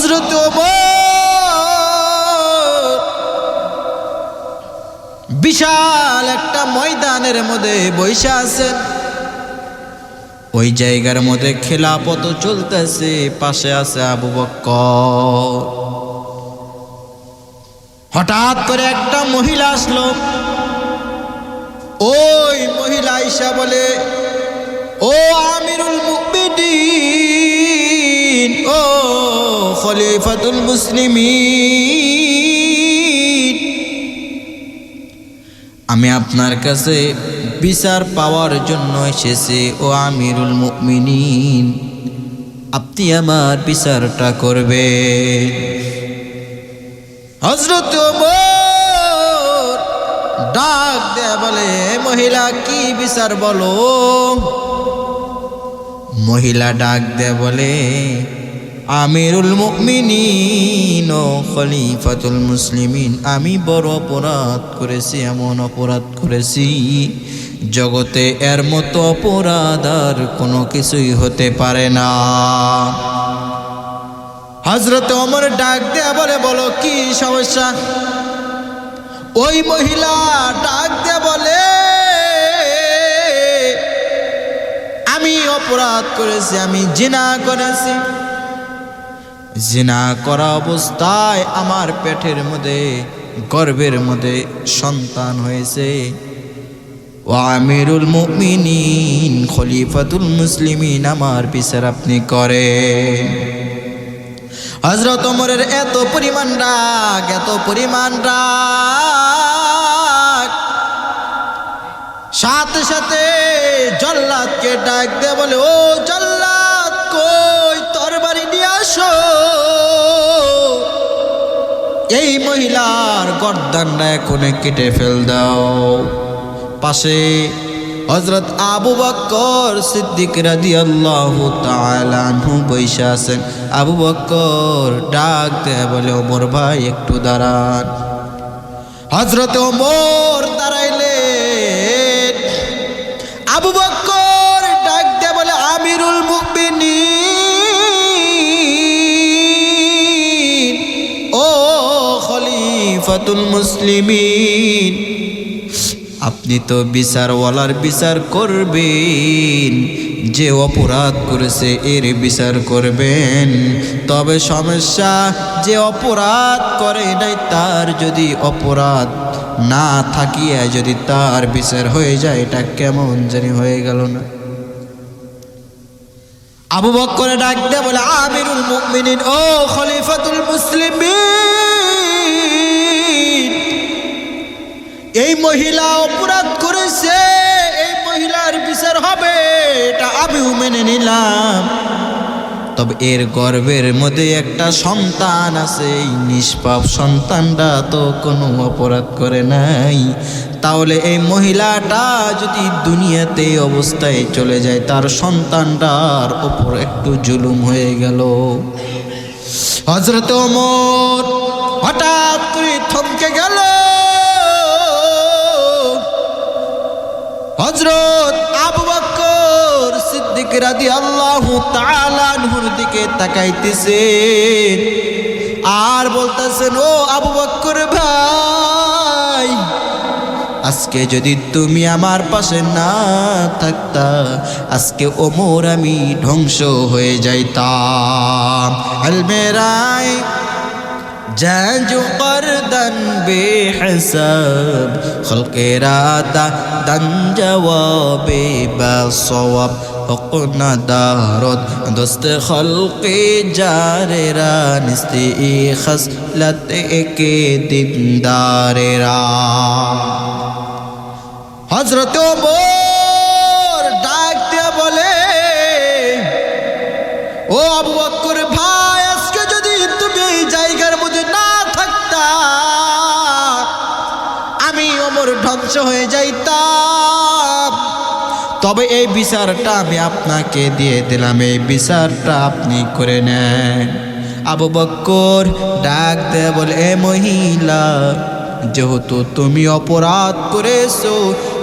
হজরত বিশাল একটা ময়দানের মধ্যে বৈশা আছেন। ওই জায়গার মধ্যে খেলাপত চলতেছে, পাশে আছে আবু বক্ক হঠাৎ করে একটা মহিলা আসলো। ওই মহিলা আইসা বলে, ও আমিরুল মুকমিদিন ও খলিফাতুল মুসলিমিন। আমি আপনার কাছে বিচার পাওয়ার জন্য এসেছি, ও আমিরুল মুকমিনিন আপনি আমার বিচারটা করবে হজরত ডাক দেয়া বলে, "এ মহিলা, কি বিচার বলো? মহিলা ডাক দেয়া বলে আমিরুল মুমিনিন ও খলিফাতুল মুসলিমিন। আমি বড় অপরাধ করেছি, এমন অপরাধ করেছি, জগতে এর মতো অপরাধ আর কোনো কিছুই হতে পারে না। হজরত অমর ডাক দেয়া বলে, বলো, কি সমস্যা? ওই মহিলা ডাক দেয়া বলে, আমি অপরাধ করেছি, আমি জিনা করেছি। জিনা করা অবস্থায় আমার পেটের মধ্যে গর্বের মধ্যে সন্তান হয়েছে। আমিরুল মুমিনিন, খলিফাতুল মুসলিমিন আমার বিচার আপনি করে। হজরত ওমরের এত পরিমাণ রাগ, এত পরিমাণ রাগ। সাথে সাথে জল্লাদকে ডাক দে বলে, ও জল্লাদ, কই? তরবারি নিয়ে আসো। এই মহিলার গর্দানটা এখন কেটে ফেল দাও। পাশে হজরত আবু বক্কর সিদ্দিক রাজি আল্লাহ তালু বৈশা আছেন। আবু বক্কর ডাক দেয় বলে, ওমর ভাই, একটু দাঁড়ান। হজরত ওমর খলিফাতুল মুসলিমিন। আপনি তো বিচারওয়ালার বিচার করবেন। যে অপরাধ করেছে এর বিচার করবেন। তবে সমস্যা, যে অপরাধ করে নাই তার যদি অপরাধ না থাকিয়া যদি তার বিচার হয়ে যায়, এটা কেমন জানি হয়ে গেল না। আবু বক্করে ডাক দেয়া বলে, আমিরুল মুমিনিন, ও খলিফাতুল মুসলিমিন! এই মহিলা অপরাধ করেছে, এই মহিলার বিচার হবে, এটা আমিও মেনে নিলাম। তবে এর গর্বের মধ্যে একটা সন্তান আছে, এই নিষ্পাপ সন্তানটা তো কোনো অপরাধ করে নাই। তাহলে এই মহিলাটা যদি দুনিয়াতে অবস্থায় চলে যায়, তার সন্তানটার ওপর একটু জুলুম হয়ে গেল। হজরত ওমর হঠাৎ করে থমকে গেল। হজরত আবু বকর সিদ্দিক রাদি আল্লাহ তালানহুর দিকে তাকাইতেছেন আর বলতেছেন, ও আবু বকর ভাই, আজকে যদি তুমি আমার পাশে না থাকতা, আজকে ওমর আমি ধ্বংস হয়ে যাইতাম। আলমেরায় জাজু করদন বেহসাব খলকেরা দা দন জবাবে বাসওয়াব হকনা দারদ দোস্ত খলকে জারেরা নিস্তি খসলত একে দিনদারেরা হজরত ওমর ডাক দিয়ে বলে ও আবু বক্কর ধ্বংস হয়ে যাইতাম। তবে এই বিচারটা আমি আপনাকে দিয়ে দিলাম। এই বিচারটা আপনি করে নেন। আবু বক্কর ডাক দে বলে, এ মহিলা, যেহেতু তুমি অপরাধ করেছ,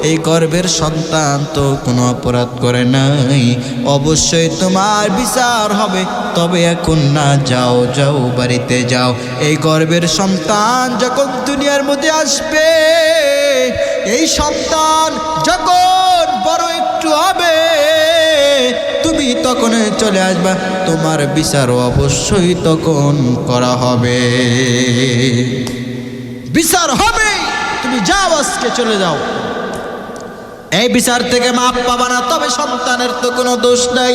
এই গর্ভের সন্তান তো কোনো অপরাধ করে নাই। অবশ্যই তোমার বিচার হবে। তবে এখন না যাও যাও বাড়িতে যাও। এই গর্ভের সন্তান যখন দুনিয়ার মধ্যে আসবে এই সন্তান যখন বড় একটু হবে, তুমি তখন চলে আসবা। তোমার বিচার অবশ্যই তখন করা হবে। বিচার হবে, তুমি যাও আজকে চলে যাও। এই বিচার থেকে মাপ পাবা না, তবে সন্তানের তো কোনো দোষ নাই।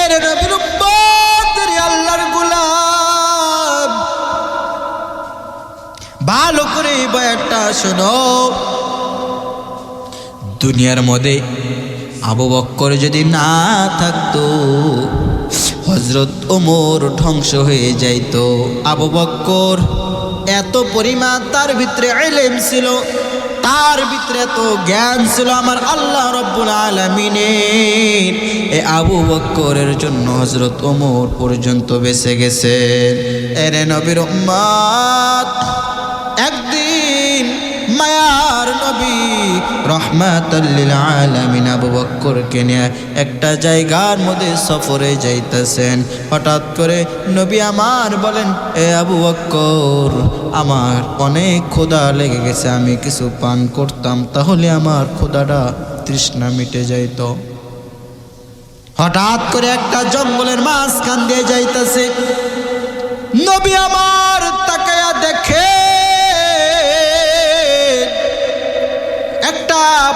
এর নবীর ভালো করে এই বয়ানটা শোনো। দুনিয়ার মধ্যে আবু বক্কর যদি না থাকতো হজরত ওমর ধ্বংস হয়ে যাইতো। আবু বক্কর এত পরিমাণ তার ভিতরে এলেম ছিল, তার ভিতরে এত জ্ঞান ছিল আমার আল্লাহ রব্বুল আলমিনের। এ আবু বক্করের জন্য হজরত ওমর পর্যন্ত বেঁচে গেছে। এরে নবীর উম্মাদ একদিন মায়ার নবী রহমাতাল্লিল আলামিন আবু বক্করকে নিয়ে একটা জায়গার মধ্যে সফরে যাইতেছেন। হঠাৎ করে নবী আমার বলেন, এ আবু বক্কর, আমার অনেক ক্ষুধা লেগে গেছে, আমি কিছু পান করতাম, তাহলে আমার ক্ষুধাটা তৃষ্ণা মিটে যাইত। হঠাৎ করে একটা জঙ্গলের মাঝখান দিয়ে যাইতেছে। নবী আমার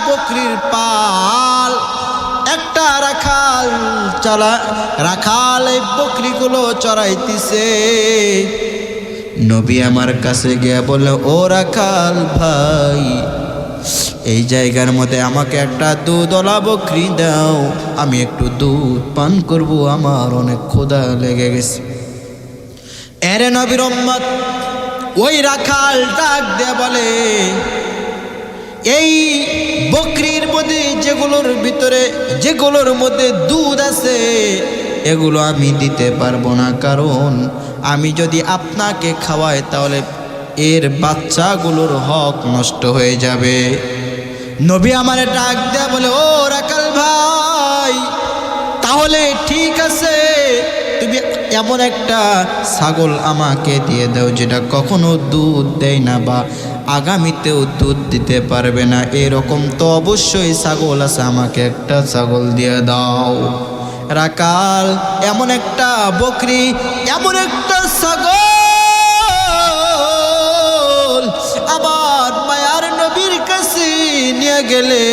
বকরির পাল। একটা রাখাল চলা, রাখাল এই বকরিগুলো চড়াইতেছে। নবী আমার কাছে গিয়ে বলল, ও রাখাল ভাই, এই জায়গার মধ্যে আমাকে একটা দুধওয়ালা বকরি দাও। আমি একটু দুধ পান করব, আমার অনেক ক্ষুধা লেগে গেছে। এরে নবীর ওই রাখাল ডাক দে বলে এই বকরির মধ্যে, যেগুলোর ভিতরে, যেগুলোর মধ্যে দুধ আছে, এগুলো আমি দিতে পারব না। কারণ আমি যদি আপনাকে খাওয়াই, তাহলে এর বাচ্চাগুলোর হক নষ্ট হয়ে যাবে। নবী আমার ডাক দেয়া বলে, ও রাকাল ভাই, তাহলে ঠিক আছে এমন একটা ছাগল আমাকে দিয়ে দাও যেটা কখনো দুধ দেয় না বা আগামীতেও দুধ দিতে পারবে না। এরকম তো অবশ্যই ছাগল আছে, আমাকে একটা ছাগল দিয়ে দাও। রাকাল, এমন একটা বকরি, এমন একটা ছাগল আমার মায়ার নবীর কাছে নিয়ে গেলে।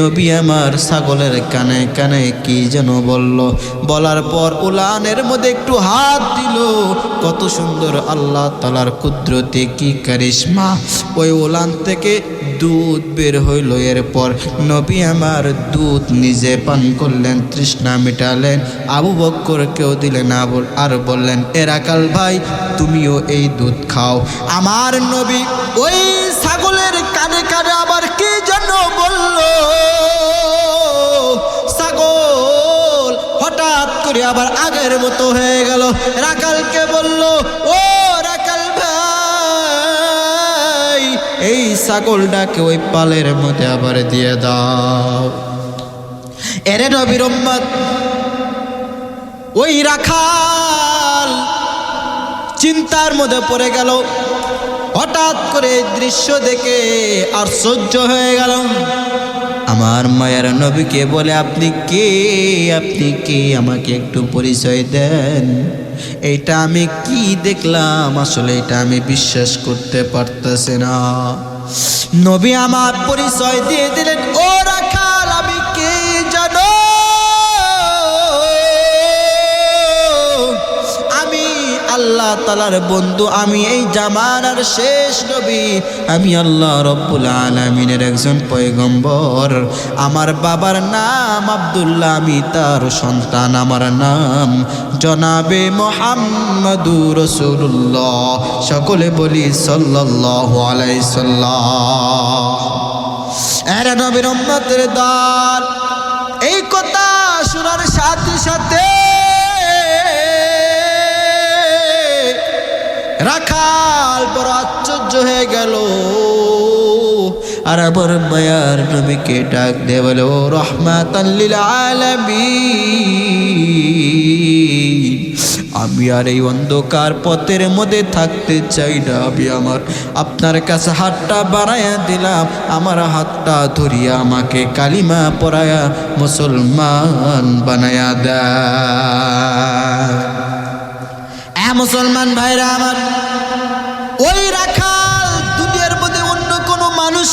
নবী আমার ছাগলের কানে কানে কি যেন বলল? বলার পর উলানের মধ্যে একটু হাত দিল। কত সুন্দর আল্লাহ তালার কুদরতে কি কারিশমা। ওই উলান থেকে দুধ বের হইল। এরপর নবী আমার দুধ নিজে পান করলেন, তৃষ্ণা মেটালেন। আবু বক্কর কেউ দিলেন আবুল আর বললেন এরাকাল ভাই, তুমিও এই দুধ খাও। আমার নবী ওই ছাগলের কানে কানে আবার কি যেন বলল, ছাগল, হঠাৎ করে আবার আগের মতো হয়ে গেল। রাকালকে বলল, ও এই ছাগলটাকে ওই পালের মধ্যে আবার দিয়ে দাও। এরে নবীর ওই রাখাল চিন্তার মধ্যে পড়ে গেল। হঠাৎ করে দৃশ্য দেখে আর সহ্য হয়ে গেল। আমার মায়ের নবীকে বলে, আপনি কে? আপনি কে? আমাকে একটু পরিচয় দেন। এইটা আমি কি দেখলাম? আসলে এটা আমি বিশ্বাস করতে পারতেছি না। নবী আমার পরিচয় দিয়ে দিলেন আল্লাহ তালার বন্ধু, আমি এই জামানার শেষ নবী। আমি আল্লাহ রব্বুল আলমিনের একজন পয়গম্বর। আমার বাবার নাম আব্দুল্লাহ, আমি তার সন্তান। আমার নাম জনাবে মোহাম্মদু রসুল্লাহ সকলে বলি সাল্লাহ আলাইসাল্লাহ এরা নবীর এই কথা শোনার সাথে সাথে রাখাল, বড় আশ্চর্য হয়ে গেল। আর আমার মায়ার নবীকে ডাক দে বলে, ও আলামিন, আমি আর এই অন্ধকার পথের মধ্যে থাকতে চাই না। আমি আমার, আপনার কাছে হাতটা বাড়াইয়া দিলাম, আমার হাতটা ধরিয়া আমাকে কালিমা পরায়া মুসলমান বানায়া দেয়। এ মুসলমান ভাইরা আমার, ওই রাখাল দুনিয়ার মধ্যে অন্য কোনো মানুষ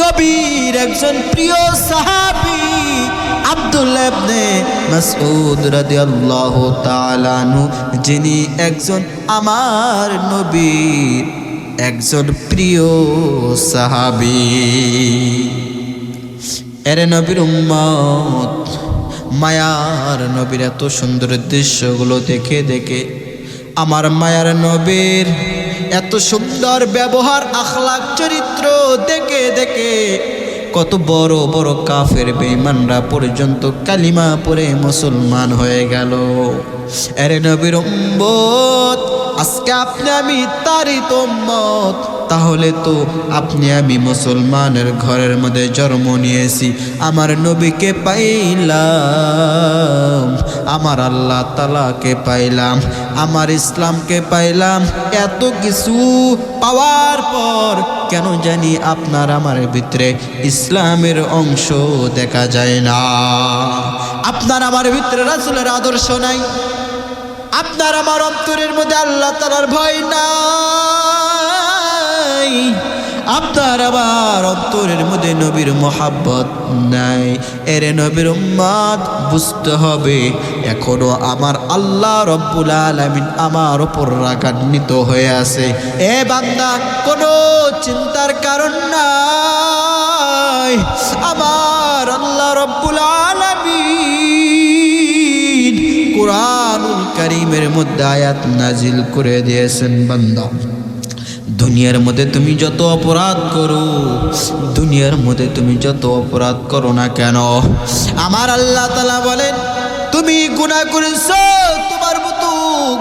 নবীর একজন প্রিয় সাহাবী আব্দুল্লাহ ইবনে মাসউদ রাদিয়াল্লাহু তাআলা যিনি একজন আমার নবীর একজন প্রিয় সাহাবী। এরে নবীর উম্মত মায়ার নবীর এত সুন্দর দৃশ্যগুলো দেখে দেখে আমার মায়ার নবীর এত সুন্দর ব্যবহার আখলাক চরিত্র দেখে দেখে কত বড় বড় কাফের বেমানরা পর্যন্ত কালিমা পরে মুসলমান হয়ে গেল। এরে নবীর আজকে আপনি আমি তারই তো উম্মত তাহলে তো আপনি আমি মুসলমানের ঘরের মধ্যে জন্ম নিয়েছি। আমার নবীকে পাইলাম, আমার আল্লাহ তালাকে পাইলাম, আমার ইসলামকে পাইলাম। এত কিছু পাওয়ার পর কেন জানি আপনার আমার ভিতরে ইসলামের অংশ দেখা যায় না। আপনার আমার ভিতরে রাসুলের আদর্শ নাই। আপনার আমার অন্তরের মধ্যে আল্লাহ তালার ভয় নাই। আপনার আবার অন্তরের মধ্যে নবীর মোহাব্বত নাই। এরে নবীর উম্মাদ বুঝতে হবে, এখনও আমার আল্লাহ রব্বুল আলামিন আমার ওপর রাগান্বিত হয়ে আছে। এ বান্দা, কোনো চিন্তার কারণ নাই। আমার আল্লাহ রব্বুল আলামিন কারীমের মধ্যে আয়াত নাজিল করে দিয়েছেন বান্দা। দুনিয়ার মধ্যে তুমি যত অপরাধ করো, দুনিয়ার মধ্যে তুমি যত অপরাধ করো না কেন? আমার আল্লাহ তালা বলেন, তুমি গুণা করেছ, তোমার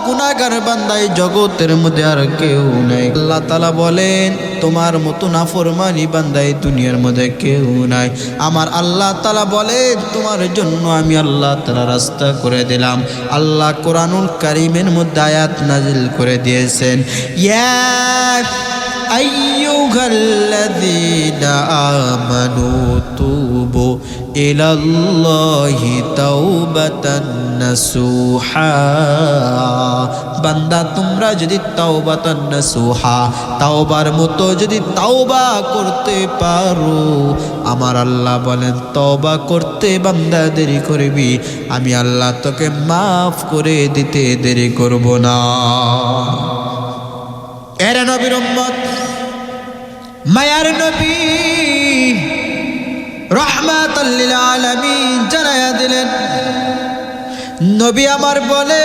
গুণাগার বান্দাই জগতের মধ্যে আর কেউ নাই আল্লাহ তালা বলেন তোমার মতো নাফরমানি বান্দাই দুনিয়ার মধ্যে কেউ নাই আমার আল্লাহ তালা বলেন তোমার জন্য আমি আল্লাহ তালা রাস্তা করে দিলাম আল্লাহ কোরআনুল কারিমের মধ্যে আয়াত নাজিল করে দিয়েছেন ইয়া أيها الذين آمنوا توبوا إلى الله توبة نسوحا বান্দা তোমরা যদি তাওবাতান নাসুহা তাওবার মতো যদি তাওবা করতে পারো আমার আল্লাহ বলেন তওবা করতে বান্দা দেরি করবি আমি আল্লাহ তোকে মাফ করে দিতে দেরি করব না এরা নবীর উম্মত মায়ার নবী জানায়া দিলেন, নবী আমার বলে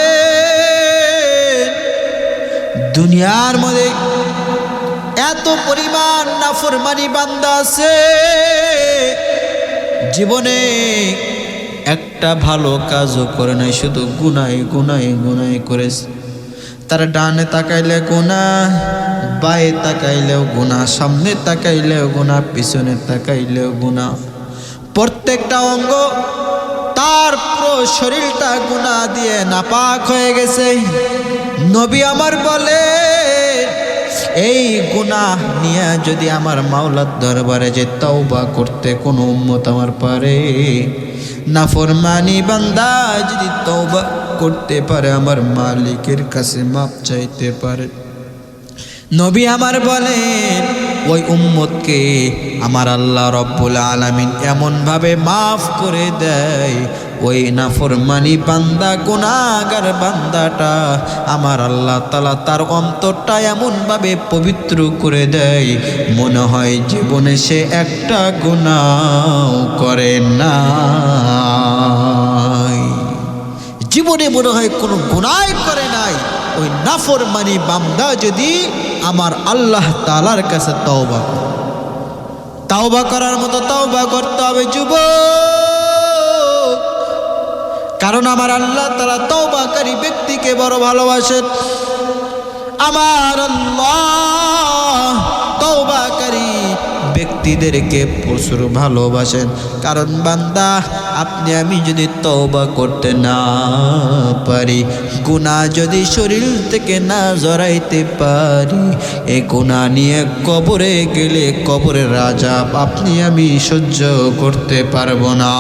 দুনিয়ার মধ্যে এত পরিমাণ নাফরমানি বান্দা আছে, জীবনে একটা ভালো কাজও করে নাই, শুধু গুনাই গুনাই গুনাই করেছে। তার ডানে তাকাইলে গুণা বায়ে তাকাইলেও গুণা সামনে তাকাইলেও গুণা পিছনে তাকাইলেও গুণা প্রত্যেকটা অঙ্গ তার পুরো শরীরটা গুণা দিয়ে নাপাক হয়ে গেছে। নবী আমার বলে, এই গুনাহ নিয়ে যদি আমার মাওলার দরবারে যে তওবা করতে কোনো উম্মত আমার পারে, নাফরমানি বান্দা যদি তওবা করতে পারে, আমার মালিকের কাছে মাপ চাইতে পারে। নবী আমার বলেন ওই উম্মতকে আমার আল্লাহ রব্বুল আলামিন এমনভাবে মাফ করে দেয়। ওই নাফরমানি বান্দা গুনাগার বান্দাটা আমার আল্লাহ তালা তার অন্তরটা এমনভাবে পবিত্র করে দেয়, মনে হয় জীবনে সে একটা গুণাও করে না জীবনে মনে হয় কোনো গুনাই করে নাই। ওই নাফরমানি বান্দা যদি আমার আল্লাহ তালার কাছে তওবা তাওবা করার মতো তওবা করতে হবে যুব কারণ আমার আল্লাহ তারা তওবাকারী ব্যক্তিকে বড় ভালোবাসেন। আমার তওবাকারী ব্যক্তিদেরকে প্রচুর ভালোবাসেন। কারণ বান্দা, আপনি আমি যদি তওবা করতে না পারি। গুণা যদি শরীর থেকে না জড়াইতে পারি, এ গুণা নিয়ে কবরে গেলে কবরের রাজা আপনি আমি সহ্য করতে পারব না।